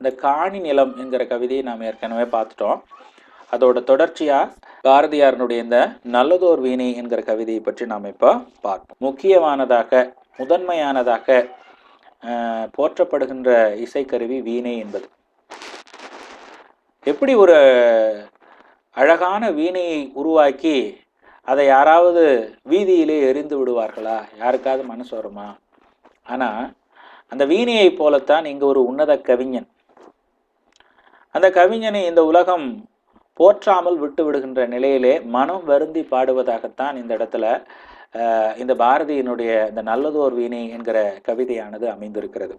இந்த காணி நிலம் என்கிற கவிதையை நாம் ஏற்கனவே பார்த்துட்டோம். அதோட தொடர்ச்சியாக பாரதியாரனுடைய இந்த நல்லதோர் வீணை என்கிற கவிதையை பற்றி நாம் இப்போ பார்ப்போம். முக்கியமானதாக முதன்மையானதாக போற்றப்படுகின்ற இசைக்கருவி வீணை என்பது. எப்படி ஒரு அழகான வீணையை உருவாக்கி அதை யாராவது வீதியிலே எரிந்து விடுவார்களா? யாருக்காவது மனசு வருமா ஆனால் அந்த வீணையை போலத்தான் இங்கே ஒரு உன்னத கவிஞன் அந்த கவிஞனை இந்த உலகம் போற்றாமல் விட்டு விடுகின்ற நிலையிலே மனம் வருந்தி பாடுவதாகத்தான் இந்த இடத்துல இந்த பாரதியினுடைய இந்த நல்லதோர் வீணை என்கிற கவிதையானது அமைந்திருக்கிறது.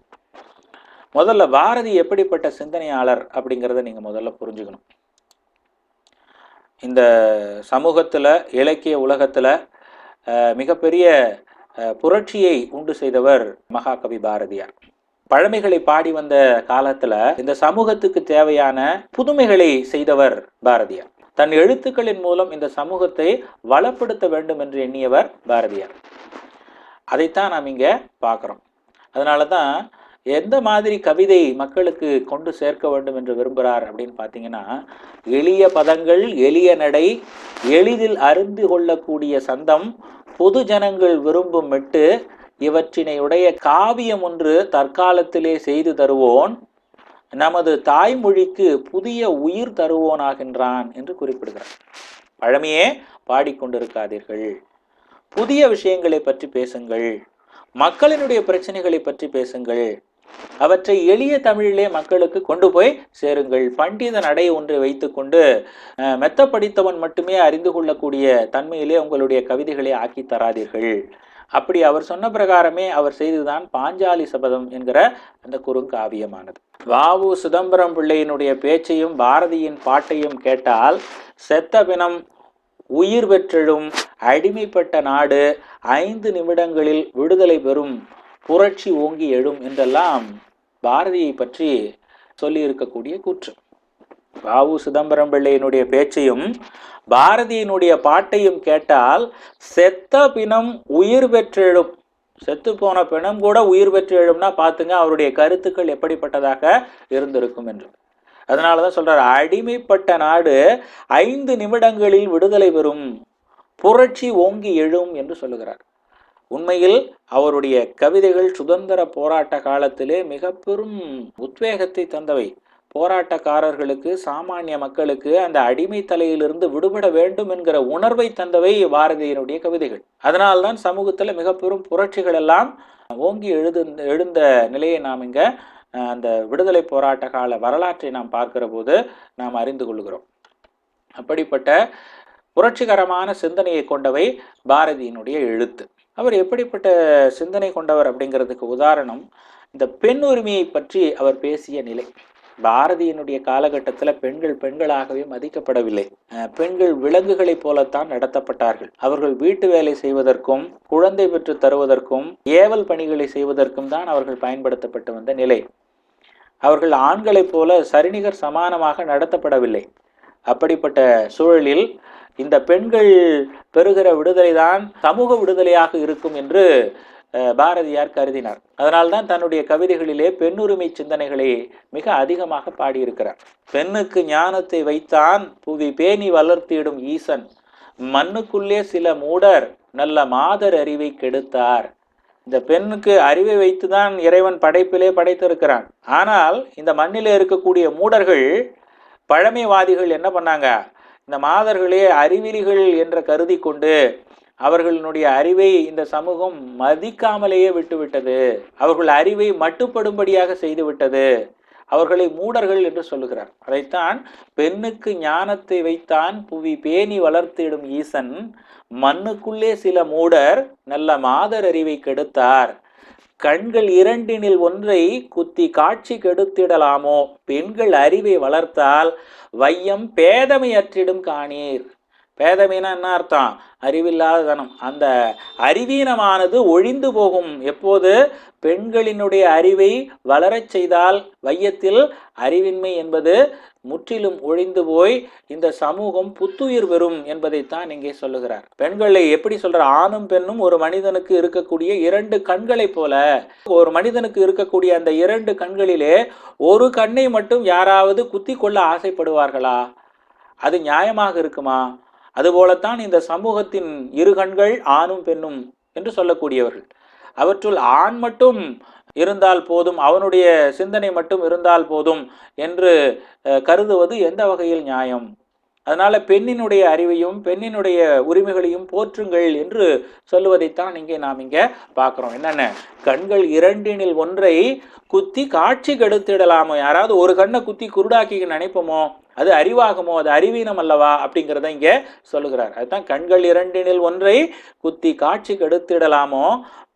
முதல்ல பாரதி எப்படிப்பட்ட சிந்தனையாளர் அப்படிங்கிறத நீங்கள் முதல்ல புரிஞ்சுக்கணும். இந்த சமூகத்தில் இலக்கிய உலகத்தில் மிகப்பெரிய புரட்சியை உண்டு செய்தவர் மகாகவி பாரதியார். பழமைகளை பாடி வந்த காலத்துல இந்த சமூகத்துக்கு தேவையான புதுமைகளை செய்தவர் பாரதியார். தன் எழுத்துக்களின் மூலம் இந்த சமூகத்தை வளப்படுத்த வேண்டும் என்று எண்ணியவர் பாரதியார். அதைத்தான் நாம் இங்க பார்க்குறோம். அதனால தான் எந்த மாதிரி கவிதை மக்களுக்கு கொண்டு சேர்க்க வேண்டும் என்று விரும்புகிறார் அப்படின்னு பார்த்தீங்கன்னா எளிய பதங்கள் எளிய நடை எளிதில் அருந்து கொள்ளக்கூடிய சந்தம் பொது ஜனங்கள் விரும்பும் மெட்டு இவற்றினையுடைய காவியம் ஒன்று தற்காலத்திலே செய்து தருவோன் நமது தாய்மொழிக்கு புதிய உயிர் தருவோனாகின்றான் என்று குறிப்பிடுகிறார். பழமையே பாடிக்கொண்டிருக்காதீர்கள். புதிய விஷயங்களை பற்றி பேசுங்கள். மக்களினுடைய பிரச்சனைகளை பற்றி பேசுங்கள். அவற்றை எளிய தமிழிலே மக்களுக்கு கொண்டு போய் சேருங்கள். பண்டித நடை ஒன்றை வைத்துக்கொண்டு மெத்த படித்தவன் மட்டுமே அறிந்து கொள்ளக்கூடிய தன்மையிலே உங்களுடைய கவிதைகளை ஆக்கி தராதீர்கள். அப்படி அவர் சொன்ன பிரகாரமே அவர் செய்ததுதான் பாஞ்சாலி சபதம் என்கிற அந்த குறுங்காவியமானது வாவு சிதம்பரம் பிள்ளையினுடைய பேச்சையும் பாரதியின் பாட்டையும் கேட்டால் செத்த பிணம் உயிர் பெற்றெழும் அடிமைப்பட்ட நாடு ஐந்து நிமிடங்களில் விடுதலை பெறும் புரட்சி ஓங்கி எழும் என்றெல்லாம் பாரதியை பற்றி சொல்லியிருக்கக்கூடிய கூற்று. பாவு சிதம்பரம் பிள்ளையினுடைய பேச்சையும் பாரதியினுடைய பாட்டையும் கேட்டால் செத்த பிணம் உயிர் பெற்றெழும். செத்து போன பிணம் கூட உயிர் பெற்று எழும்னா பார்த்துங்க அவருடைய கருத்துக்கள் எப்படிப்பட்டதாக இருந்திருக்கும் என்று. அதனால தான் சொல்றாரு அடிமைப்பட்ட நாடு ஐந்து நிமிடங்களில் விடுதலை பெறும் புரட்சி ஓங்கி எழும் என்று சொல்லுகிறார். உண்மையில் அவருடைய கவிதைகள் சுதந்திர போராட்ட காலத்திலே மிக பெரும் உத்வேகத்தை தந்தவை. போராட்டக்காரர்களுக்கு சாமானிய மக்களுக்கு அந்த அடிமை தலையிலிருந்து விடுபட வேண்டும் என்கிற உணர்வை தந்தவை பாரதியினுடைய கவிதைகள். அதனால்தான் சமூகத்தில் மிக பெரும் புரட்சிகள் எல்லாம் ஓங்கி எழுது எழுந்த நிலையை நாம் இங்க அந்த விடுதலை போராட்ட கால வரலாற்றை நாம் பார்க்கிற போது நாம் அறிந்து கொள்கிறோம். அப்படிப்பட்ட புரட்சிகரமான சிந்தனையை கொண்டவை பாரதியினுடைய எழுத்து. அவர் எப்படிப்பட்ட சிந்தனை கொண்டவர் அப்படிங்கிறதுக்கு உதாரணம் இந்த பெண் உரிமையை பற்றி அவர் பேசிய நிலை. பாரதியினுடைய காலகட்டத்தில் பெண்கள் பெண்களாகவே மதிக்கப்படவில்லை. அஹ் பெண்கள் விலங்குகளைப் போலத்தான் நடத்தப்பட்டார்கள். அவர்கள் வீட்டு வேலை செய்வதற்கும் குழந்தை பெற்று தருவதற்கும் ஏவல் பணிகளை செய்வதற்கும் தான் அவர்கள் பயன்படுத்தப்பட்டு வந்த நிலை. அவர்கள் ஆண்களைப் போல சரிநிகர் சமானமாக நடத்தப்படவில்லை. அப்படிப்பட்ட சூழலில் இந்த பெண்கள் பெறுகிற விடுதலை தான் சமூக விடுதலையாக இருக்கும் என்று பாரதியார் கருதினார். அதனால்தான் தன்னுடைய கவிதைகளிலே பெண்ணுரிமை சிந்தனைகளை மிக அதிகமாக பாடியிருக்கிறார். பெண்ணுக்கு ஞானத்தை வைத்தான் புவி பேணி வளர்த்திடும் ஈசன். மண்ணுக்குள்ளே சில மூடர் நல்ல மாதர் அறிவை கெடுத்தார். இந்த பெண்ணுக்கு அறிவை வைத்துதான் இறைவன் படைப்பிலே படைத்திருக்கிறான். ஆனால் இந்த மண்ணிலே இருக்கக்கூடிய மூடர்கள் பழமைவாதிகள் என்ன பண்ணாங்க? இந்த மாதர்களே அறிவிலிகள் என்ற கருதி கொண்டு அவர்களுடைய அறிவை இந்த சமூகம் மதிக்காமலேயே விட்டுவிட்டது. அவர்கள் அறிவை மட்டுப்படும்படியாக செய்துவிட்டது. அவர்களை மூடர்கள் என்று சொல்லுகிறார். அதைத்தான் பெண்ணுக்கு ஞானத்தை வைத்தான் புவி பேணி வளர்த்திடும் ஈசன் மண்ணுக்குள்ளே சில மூடர் நல்ல மாதர் அறிவை கெடுத்தார். கண்கள் இரண்டினில் ஒன்றை குத்தி காட்சி கெடுத்திடலாமோ? பெண்கள் அறிவை வளர்த்தால் வையம் பேதமையற்றிடும் காணீர். பேதமைனா என்ன அர்த்தம்? அறிவில்லாத தனம். அந்த அறிவீனமானது ஒழிந்து போகும். எப்போது? பெண்களினுடைய அறிவை வளரச் செய்தால் வையத்தில் அறிவின்மை என்பது முற்றிலும் ஒழிந்து போய் இந்த சமூகம் புத்துயிர் பெறும் என்பதைத்தான் இங்கே சொல்லுகிறார். பெண்களை எப்படி சொல்ற? ஆணும் பெண்ணும் ஒரு மனிதனுக்கு இருக்கக்கூடிய இரண்டு கண்களைப் போல. ஒரு மனிதனுக்கு இருக்கக்கூடிய அந்த இரண்டு கண்களிலே ஒரு கண்ணை மட்டும் யாராவது குத்தி கொள்ள ஆசைப்படுவார்களா? அது நியாயமாக இருக்குமா? அதுபோலத்தான் இந்த சமூகத்தின் இரு கண்கள் ஆணும் பெண்ணும் என்று சொல்லக்கூடியவர்கள். அவற்றுள் ஆண் மட்டும் இருந்தால் போதும் அவனுடைய சிந்தனை மட்டும் இருந்தால் போதும் என்று அஹ், கருதுவது எந்த வகையில் நியாயம்? அதனால பெண்ணினுடைய அறிவையும் பெண்ணினுடைய உரிமைகளையும் போற்றுங்கள் என்று சொல்லுவதைத்தான் இங்கே நாம் இங்கே பார்க்குறோம். என்னென்ன? கண்கள் இரண்டினில் ஒன்றை குத்தி காட்சி கெடுத்திடலாமோ? யாராவது ஒரு கண்ணை குத்தி குருடாக்கி நினைப்போமோ? அது அறிவாகுமோ? அது அறிவீனம் அல்லவா? அப்படிங்கிறத இங்கே சொல்லுகிறார். அதுதான் கண்கள் இரண்டினில் ஒன்றை குத்தி காட்சி கெடுத்திடலாமோ?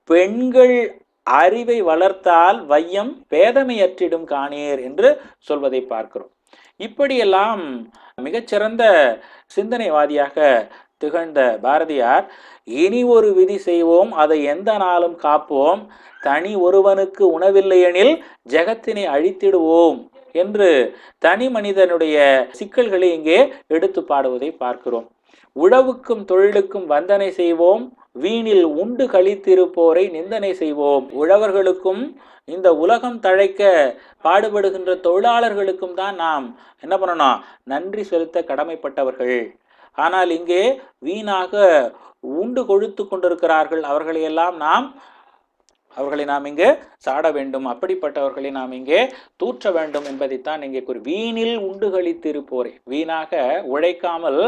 பெண்கள் அறிவை வளர்த்தால் வையம் பேதமையற்றிடும் காணீர் என்று சொல்வதை பார்க்கிறோம். இப்படியெல்லாம் மிகச்சிறந்த சிந்தனைவாதியாக திகழ்ந்த பாரதியார் இனி ஒரு விதி செய்வோம் அதை எந்த நாளும் காப்போம் தனி ஒருவனுக்கு உணவில்லையெனில் ஜெகத்தினை அழித்திடுவோம் என்று தனி மனிதனுடைய சிக்கல்களை இங்கே எடுத்து பாடுவதை பார்க்கிறோம். உழவுக்கும் தொழிலுக்கும் வந்தனை செய்வோம் வீணில் உண்டு கழித்திருப்போரை நிந்தனை செய்வோம். உழவர்களுக்கும் இந்த உலகம் தழைக்க பாடுபடுகின்ற தொழிலாளர்களுக்கும் தான் நாம் என்ன பண்ணணும்? நன்றி செலுத்த கடமைப்பட்டவர்கள். ஆனால் இங்கே வீணாக உண்டு கொழுத்து கொண்டிருக்கிறார்கள். அவர்களையெல்லாம் நாம் அவர்களை நாம் இங்கே சாட வேண்டும். அப்படிப்பட்டவர்களை நாம் இங்கே தூற்ற வேண்டும் என்பதைத்தான் இங்கே கூறி. வீணில் உண்டு கழித்திருப்போரை வீணாக உழைக்காமல்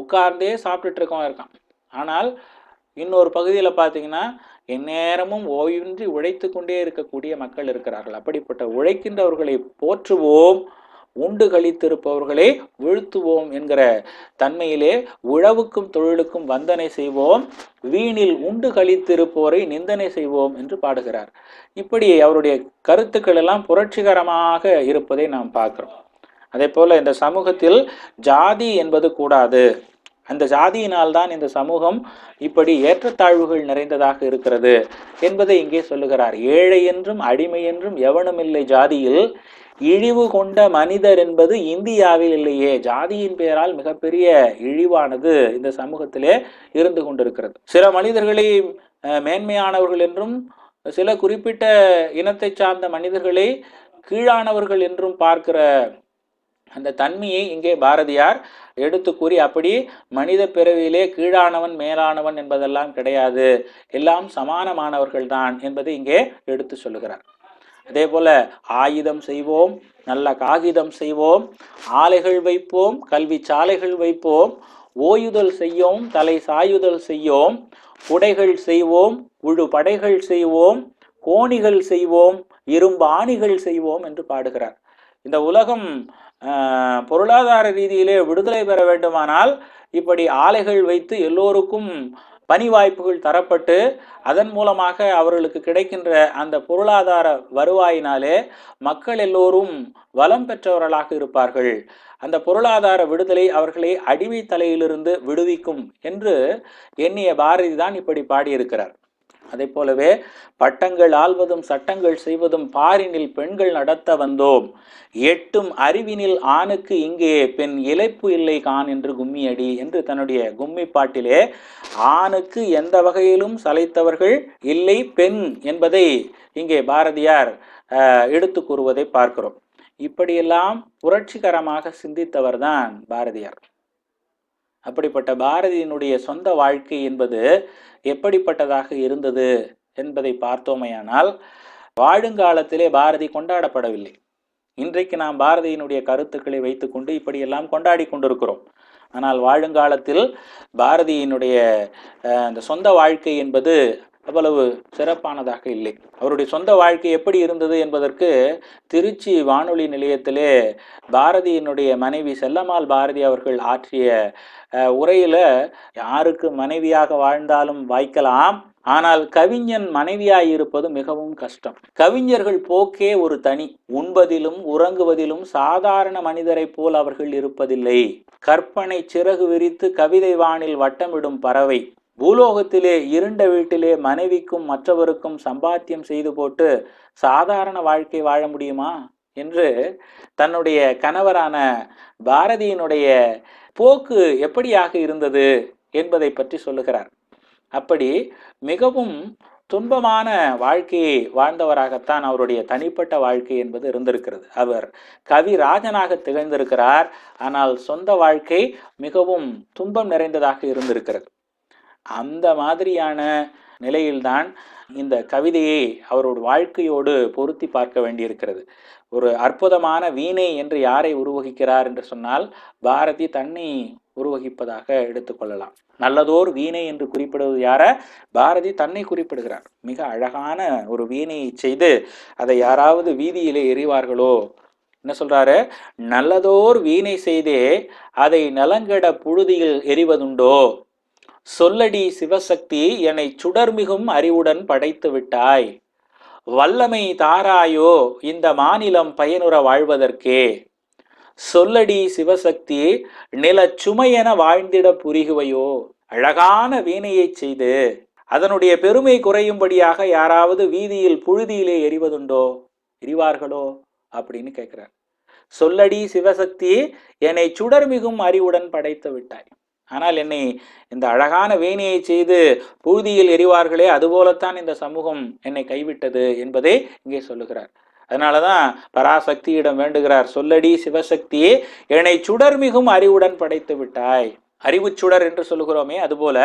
உட்கார்ந்தே சாப்பிட்டுட்டு இருக்கவன் இருக்கான். ஆனால் இன்னொரு பகுதியில் பார்த்தீங்கன்னா எந்நேரமும் ஓய்வின்றி உழைத்து கொண்டே இருக்கக்கூடிய மக்கள் இருக்கிறார்கள். அப்படிப்பட்ட உழைக்கின்றவர்களை போற்றுவோம் உண்டு கழித்திருப்பவர்களை வீழ்த்துவோம் என்கிற தன்மையிலே உழவுக்கும் தொழிலுக்கும் வந்தனை செய்வோம் வீணில் உண்டு கழித்திருப்போரை நிந்தனை செய்வோம் என்று பாடுகிறார். இப்படி அவருடைய கருத்துக்கள் எல்லாம் புரட்சிகரமாக இருப்பதை நாம் பார்க்கிறோம். அதே போல இந்த சமூகத்தில் ஜாதி என்பது கூடாது. அந்த ஜாதியினால் தான் இந்த சமூகம் இப்படி ஏற்றத்தாழ்வுகள் நிறைந்ததாக இருக்கிறது என்பதை இங்கே சொல்லுகிறார். ஏழை என்றும் அடிமை என்றும் எவனுமில்லை ஜாதியில். இழிவு கொண்ட மனிதர் என்பது இந்தியாவில் இல்லையே. ஜாதியின் பெயரால் மிகப்பெரிய இழிவானது இந்த சமூகத்திலே இருந்து கொண்டிருக்கிறது. சில மனிதர்களை மேன்மையானவர்கள் என்றும் சில குறிப்பிட்ட இனத்தை சார்ந்த மனிதர்களை கீழானவர்கள் என்றும் பார்க்கிற அந்த தன்மையை இங்கே பாரதியார் எடுத்து கூறி அப்படி மனித பிறவியிலே கீழானவன் மேலானவன் என்பதெல்லாம் கிடையாது. எல்லாம் சமானமானவர்கள் தான் என்பதை இங்கே எடுத்து சொல்லுகிறார். அதே போல ஆயுதம் செய்வோம் நல்ல காகிதம் செய்வோம் ஆலைகள் வைப்போம் கல்வி சாலைகள் வைப்போம் ஓயுதல் செய்யோம் தலை சாயுதல் செய்யோம் உடைகள் செய்வோம் உழு படைகள் செய்வோம் கோணிகள் செய்வோம் இரும்பு ஆணிகள் செய்வோம் என்று பாடுகிறார். இந்த உலகம் பொருளாதார ரீதியிலே விடுதலை பெற வேண்டுமானால் இப்படி ஆலைகள் வைத்து எல்லோருக்கும் பணி வாய்ப்புகள் தரப்பட்டு அதன் மூலமாக அவர்களுக்கு கிடைக்கின்ற அந்த பொருளாதார வருவாயினாலே மக்கள் எல்லோரும் வளம் பெற்றவர்களாக இருப்பார்கள். அந்த பொருளாதார விடுதலை அவர்களை அடிமை தலையிலிருந்து விடுவிக்கும் என்று எண்ணிய பாரதி தான் இப்படி பாடியிருக்கிறார். அதே போலவே பட்டங்கள் ஆள்வதும் சட்டங்கள் செய்வதும் பாரினில் பெண்கள் நடத்த வந்தோம். எட்டும் அறிவினில் ஆணுக்கு இங்கே பெண் இழைப்பு இல்லை கான் என்று கும்மியடி என்று தன்னுடைய கும்மி பாட்டிலே ஆணுக்கு எந்த வகையிலும் சளைத்தவர்கள் இல்லை பெண் என்பதை இங்கே பாரதியார் அஹ், எடுத்து கூறுவதை பார்க்கிறோம். இப்படியெல்லாம் புரட்சிகரமாக சிந்தித்தவர்தான் பாரதியார். அப்படிப்பட்ட பாரதியினுடைய சொந்த வாழ்க்கை என்பது எப்படிப்பட்டதாக இருந்தது என்பதை பார்த்தோமையானால் வாழுங்காலத்திலே பாரதி கொண்டாடப்படவில்லை. இன்றைக்கு நாம் பாரதியினுடைய கருத்துக்களை வைத்துக்கொண்டு இப்படியெல்லாம் கொண்டாடி கொண்டிருக்கிறோம். ஆனால் வாழுங்காலத்தில் பாரதியினுடைய அந்த சொந்த வாழ்க்கை என்பது அவ்வளவு சிறப்பானதாக இல்லை. அவருடைய சொந்த வாழ்க்கை எப்படி இருந்தது என்பதற்கு திருச்சி வானொலி நிலையத்திலே பாரதியினுடைய மனைவி செல்லம்மாள் பாரதி அவர்கள் ஆற்றிய அஹ், உரையில யாருக்கு மனைவியாக வாழ்ந்தாலும் வாய்க்கலாம் ஆனால் கவிஞன் மனைவியாய் இருப்பது மிகவும் கஷ்டம். கவிஞர்கள் போக்கே ஒரு தனி உண்பதிலும் உறங்குவதிலும் சாதாரண மனிதரைப் போல் அவர்கள் இருப்பதில்லை. கற்பனை சிறகு விரித்து கவிதை வானில் வட்டமிடும் பறவை பூலோகத்திலே இருண்ட வீட்டிலே மனைவிக்கும் மற்றவருக்கும் சம்பாத்தியம் செய்து போட்டு சாதாரண வாழ்க்கை வாழ முடியுமா? என்று தன்னுடைய கணவரான பாரதியினுடைய போக்கு எப்படியாக இருந்தது என்பதை பற்றி சொல்லுகிறார். அப்படி மிகவும் துன்பமான வாழ்க்கையை வாழ்ந்தவராகத்தான் அவருடைய தனிப்பட்ட வாழ்க்கை என்பது இருந்திருக்கிறது. அவர் கவி ராஜனாக திகழ்ந்திருக்கிறார். ஆனால் சொந்த வாழ்க்கை மிகவும் துன்பம் நிறைந்ததாக இருந்திருக்கிறது. அந்த மாதிரியான நிலையில்தான் இந்த கவிதையை அவரோட வாழ்க்கையோடு பொருத்தி பார்க்க வேண்டியிருக்கிறது. ஒரு அற்புதமான வீணை என்று யாரை உருவகிக்கிறார் என்று சொன்னால் பாரதி தன்னை உருவகிப்பதாக எடுத்துக்கொள்ளலாம் நல்லதோர் வீணை என்று குறிப்பிடுவது யார? பாரதி தன்னை குறிப்பிடுகிறார். மிக அழகான ஒரு வீணையை செய்து அதை யாராவது வீதியிலே எறிவார்களோ? என்ன சொல்றாரு? நல்லதோர் வீணை செய்தே அதை நலங்கட புழுதியில் எறிவதுண்டோ? சொல்லடி சிவசக்தி என்னை சுடர்மிகும் அறிவுடன் படைத்து விட்டாய். வல்லமை தாராயோ இந்த மாநிலம் பயனுற வாழ்வதற்கே. சொல்லடி சிவசக்தி நில சுமையென வாழ்ந்திட புரிகுவையோ. அழகான வீணையை செய்து அதனுடைய பெருமை குறையும்படியாக யாராவது வீதியில் புழுதியிலே எறிவதுண்டோ எறிவார்களோ அப்படின்னு கேட்கிறார் சொல்லடி சிவசக்தி என்னை சுடர்மிகும் அறிவுடன் படைத்து விட்டாய். ஆனால் என்னை இந்த அழகான வேணியை செய்து புழுதியில் எறிவார்களே அதுபோலத்தான் இந்த சமூகம் என்னை கைவிட்டது என்பதை இங்கே சொல்லுகிறார். அதனாலதான் பராசக்தியிடம் வேண்டுகிறார் சொல்லடி சிவசக்தியே என்னை சுடர் மிகும் அறிவுடன் படைத்து விட்டாய். அறிவு சுடர் என்று சொல்லுகிறோமே அதுபோல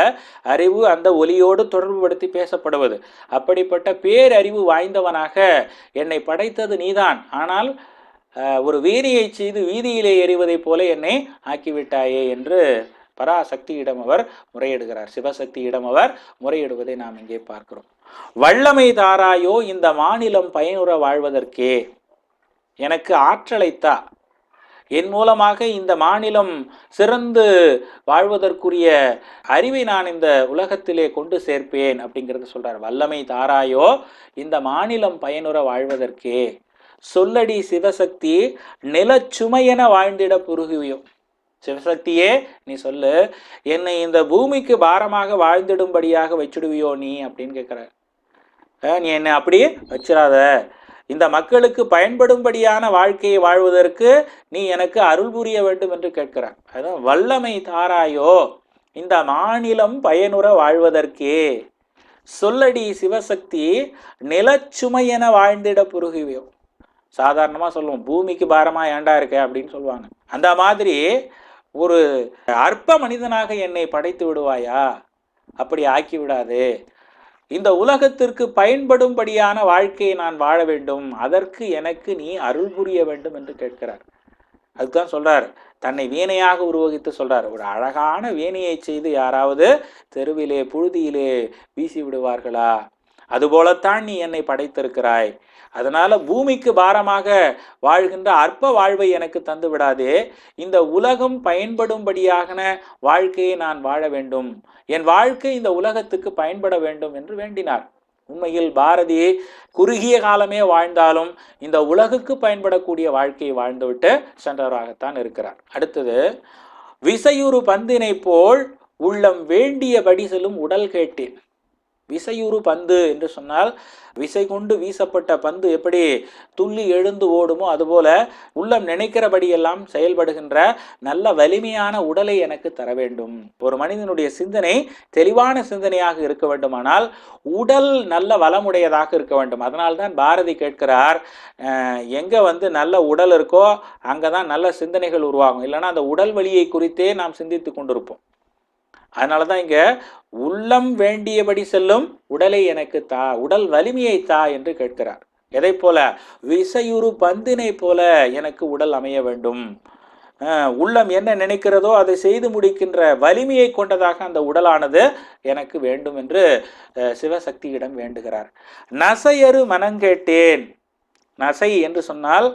அறிவு அந்த ஒலியோடு தொடர்புபடுத்தி பேசப்படுவது. அப்படிப்பட்ட பேரறிவு வாய்ந்தவனாக என்னை படைத்தது நீதான். ஆனால் ஒரு வீரியை செய்து வீதியிலே எறிவதைப் போல என்னை ஆக்கிவிட்டாயே என்று பராசக்தியிடம் அவர் முறையிடுகிறார். சிவசக்தியிடம் அவர் முறையிடுவதை நாம் இங்கே பார்க்கிறோம். வல்லமை தாராயோ இந்த மாநிலம் பயனுற வாழ்வதற்கே? எனக்கு ஆற்றலைத்தா? என் மூலமாக இந்த மாநிலம் சிறந்து வாழ்வதற்குரிய அறிவை நான் இந்த உலகத்திலே கொண்டு சேர்ப்பேன் அப்படிங்கிறது சொல்கிறார் வல்லமை தாராயோ இந்த மாநிலம் பயனுற வாழ்வதற்கே? சொல்லடி சிவசக்தி நிலச்சுமையென வாழ்ந்திட புருகுவியோ? சிவசக்தியே நீ சொல்லு என்னை இந்த பூமிக்கு பாரமாக வாழ்ந்திடும்படியாக வச்சிடுவியோ நீ? அப்படின்னு கேட்குற நீ என்னை அப்படியே வச்சிடாத இந்த மக்களுக்கு பயன்படும்படியான வாழ்க்கையை வாழ்வதற்கு நீ எனக்கு அருள் புரிய வேண்டும் என்று கேட்கிறார். அதான் வல்லமை தாராயோ இந்த மாநிலம் பயனுற வாழ்வதற்கே. சொல்லடி சிவசக்தி நிலச்சுமையென வாழ்ந்திட புருகுவியோ. சாதாரணமாக சொல்லுவோம் பூமிக்கு பாரமாக ஏண்டா இருக்க? அப்படின்னு சொல்லுவாங்க. அந்த மாதிரி ஒரு அற்ப மனிதனாக என்னை படைத்து விடுவாயா? அப்படி ஆக்கி விடாதே இந்த உலகத்திற்கு பயன்படும்படியான வாழ்க்கையை நான் வாழ வேண்டும். அதற்கு எனக்கு நீ அருள் புரிய வேண்டும் என்று கேட்கிறார். அதுதான் சொல்றார். தன்னை வீணையாக உருவகித்து சொல்றார். ஒரு அழகான வீணையை செய்து யாராவது தெருவிலே புழுதியிலே வீசி விடுவார்களா? அதுபோலத்தான் நீ என்னை படைத்திருக்கிறாய். அதனால் பூமிக்கு பாரமாக வாழ்கின்ற அற்ப வாழ்வை எனக்கு தந்து விடாதே. இந்த உலகம் பயன்படும்படியான வாழ்க்கையை நான் வாழ வேண்டும். என் வாழ்க்கை இந்த உலகத்துக்கு பயன்பட வேண்டும் என்று வேண்டினார். உண்மையில் பாரதி குறுகிய காலமே வாழ்ந்தாலும் இந்த உலகுக்கு பயன்படக்கூடிய வாழ்க்கையை வாழ்ந்துவிட்டு சென்றவராகத்தான் இருக்கிறார். அடுத்தது விசையுறு பந்தினை போல் உள்ளம் வேண்டியபடி செல்லும் உடல் கேட்டேன். விசையுறு பந்து என்று சொன்னால் விசை கொண்டு வீசப்பட்ட பந்து எப்படி துள்ளி எழுந்து ஓடுமோ அதுபோல உள்ளம் நினைக்கிறபடியெல்லாம் செயல்படுகின்ற நல்ல வலிமையான உடலை எனக்கு தர வேண்டும். ஒரு மனிதனுடைய சிந்தனை தெளிவான சிந்தனையாக இருக்க வேண்டுமானால் உடல் நல்ல வளமுடையதாக இருக்க வேண்டும். அதனால்தான் பாரதி கேட்கிறார் எங்கே எங்க வந்து நல்ல உடல் இருக்கோ அங்கதான் நல்ல சிந்தனைகள் உருவாகும். இல்லைன்னா அந்த உடல் வலியை குறித்தே நாம் சிந்தித்து கொண்டிருப்போம். அதனால தான் இங்கே உள்ளம் வேண்டியபடி செல்லும் உடலை எனக்கு தா உடல் வலிமையை தா என்று கேட்கிறார். எதை போல? விசையுறு பந்தினை போல எனக்கு உடல் அமைய வேண்டும். உள்ளம் என்ன நினைக்கிறதோ அதை செய்து முடிக்கின்ற வலிமையை கொண்டதாக அந்த உடலானது எனக்கு வேண்டும் என்று சிவசக்தியிடம் வேண்டுகிறார். நசையரு மனங்கேட்டேன் நசை என்று சொன்னால்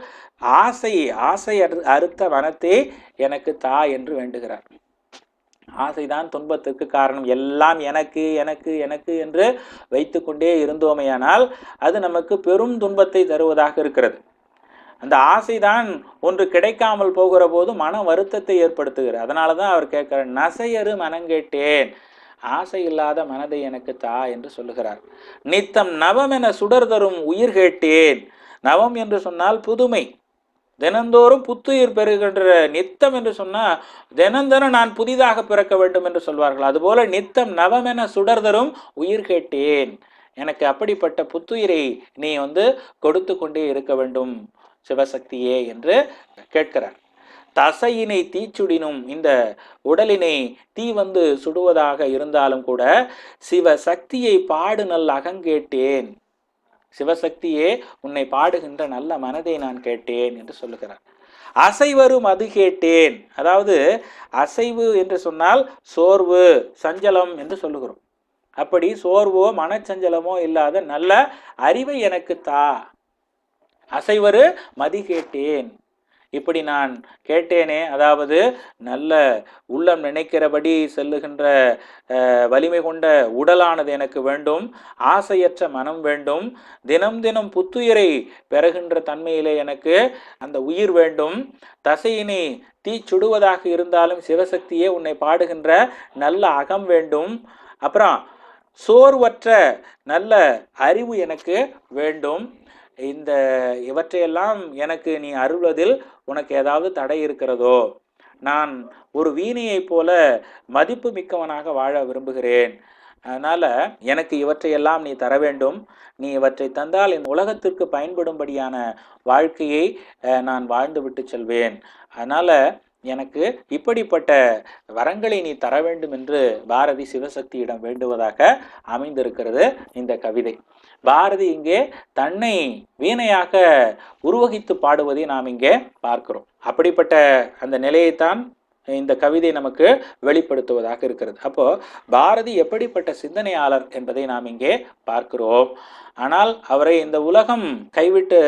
ஆசை ஆசை அறு அறுத்த மனத்தை எனக்கு தா என்று வேண்டுகிறார். ஆசைதான் துன்பத்திற்கு காரணம். எல்லாம் எனக்கு எனக்கு எனக்கு என்று வைத்துக்கொண்டே இருந்தோமையானால் அது நமக்கு பெரும் துன்பத்தை தருவதாக இருக்கிறது. அந்த ஆசைதான் ஒன்று கிடைக்காமல் போகிற போது மன வருத்தத்தை ஏற்படுத்துகிறது. அதனால தான் அவர் கேட்கிறார் நசையறு மனங்கேட்டேன். ஆசை இல்லாத மனதை எனக்கு தா என்று சொல்லுகிறார். நித்தம் நவம் என சுடர் தரும் உயிர் கேட்டேன். நவம் என்று சொன்னால் புதுமை. தினந்தோறும் புத்துயிர் பெறுகின்ற நித்தம் என்று சொன்னால் தினந்தனம் நான் புதிதாக பிறக்க வேண்டும் என்று சொல்வார்கள். அதுபோல நித்தம் நவமென சுடர்தரும் உயிர் கேட்டேன். எனக்கு அப்படிப்பட்ட புத்துயிரை நீ வந்து கொடுத்து கொண்டே இருக்க வேண்டும் சிவசக்தியே என்று கேட்கிறார். தசையினை தீச்சுடினும் இந்த உடலினை தீ வந்து சுடுவதாக இருந்தாலும் கூட சிவசக்தியை பாடு நல் அகங்கேட்டேன். சிவசக்தியே உன்னை பாடுகின்ற நல்ல மனதை நான் கேட்டேன் என்று சொல்லுகிறார். அசைவரும் அது கேட்டேன். அதாவது அசைவு என்று சொன்னால் சோர்வு சஞ்சலம் என்று சொல்லுகிறோம். அப்படி சோர்வோ மனச்சஞ்சலமோ இல்லாத நல்ல அறிவை எனக்கு தா. அசைவரு மதி கேட்டேன். இப்படி நான் கேட்டேனே. அதாவது நல்ல உள்ளம் நினைக்கிறபடி செல்லுகின்ற வலிமை கொண்ட உடலானது எனக்கு வேண்டும். ஆசையற்ற மனம் வேண்டும். தினம் தினம் புத்துயிரை பெறுகின்ற தன்மையிலே எனக்கு அந்த உயிர் வேண்டும். தசையினை தீ சுடுவதாக இருந்தாலும் சிவசக்தியே உன்னை பாடுகின்ற நல்ல அகம் வேண்டும். அப்புறம் சோர்வற்ற நல்ல அறிவு எனக்கு வேண்டும். இந்த இவற்றையெல்லாம் எனக்கு நீ அருள்வதில் உனக்கு ஏதாவது தடை இருக்கிறதோ? நான் ஒரு வீணையைப் போல மதிப்பு மிக்கவனாக வாழ விரும்புகிறேன். அதனால் எனக்கு இவற்றையெல்லாம் நீ தர வேண்டும். நீ இவற்றை தந்தால் இந்த உலகத்திற்கு பயன்படும்படியான வாழ்க்கையை நான் வாழ்ந்து விட்டு செல்வேன். அதனால் எனக்கு இப்படிப்பட்ட வரங்களை நீ தர வேண்டும் என்று பாரதி சிவசக்தியிடம் வேண்டுவதாக அமைந்திருக்கிறது இந்த கவிதை. பாரதி இங்கே தன்னை வீணையாக உருவகித்து பாடுவதை நாம் இங்கே பார்க்கிறோம். அப்படிப்பட்ட அந்த நிலையைத்தான் இந்த கவிதை நமக்கு வெளிப்படுத்துவதாக இருக்கிறது. அப்போ பாரதி எப்படிப்பட்ட சிந்தனையாளர் என்பதை நாம் இங்கே பார்க்கிறோம். ஆனால் அவரை இந்த உலகம் கைவிட்டு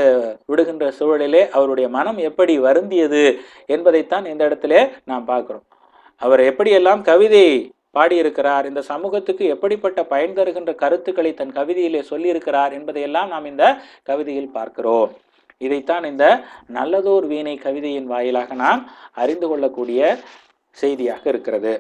விடுகின்ற சூழலிலே அவருடைய மனம் எப்படி வருந்தியது என்பதைத்தான் இந்த இடத்திலே நாம் பார்க்கிறோம். அவர் எப்படியெல்லாம் கவிதை பாடியிருக்கிறார். இந்த சமூகத்துக்கு எப்படிப்பட்ட பயன் தருகின்ற கருத்துக்களை தன் கவிதையிலே சொல்லியிருக்கிறார் என்பதையெல்லாம் நாம் இந்த கவிதையில் பார்க்கிறோம். இதைத்தான் இந்த நல்லதோர் வீணை கவிதையின் வாயிலாக நாம் அறிந்து கொள்ளக்கூடிய செய்தியாக இருக்கிறது.